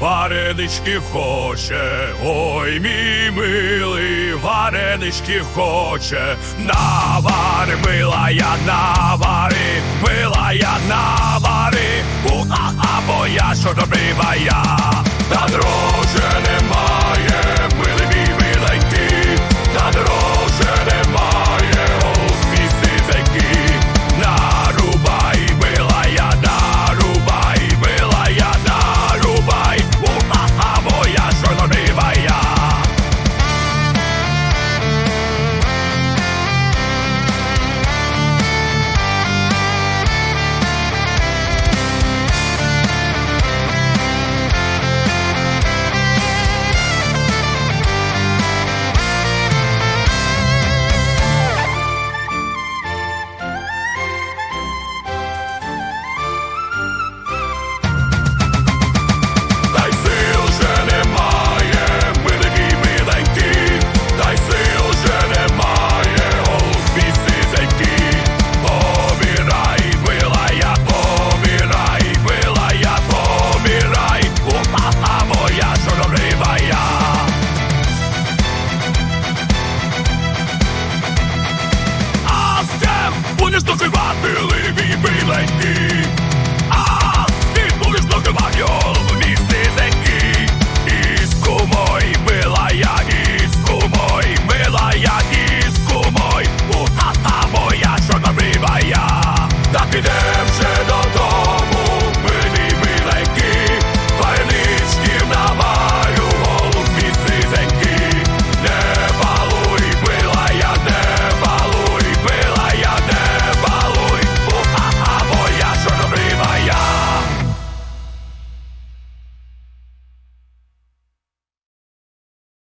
варенички хоче, ой, мій милий, варенички хоче, навари, мила я навари, мила я навари, уха, або я що добрива я, та дроже Make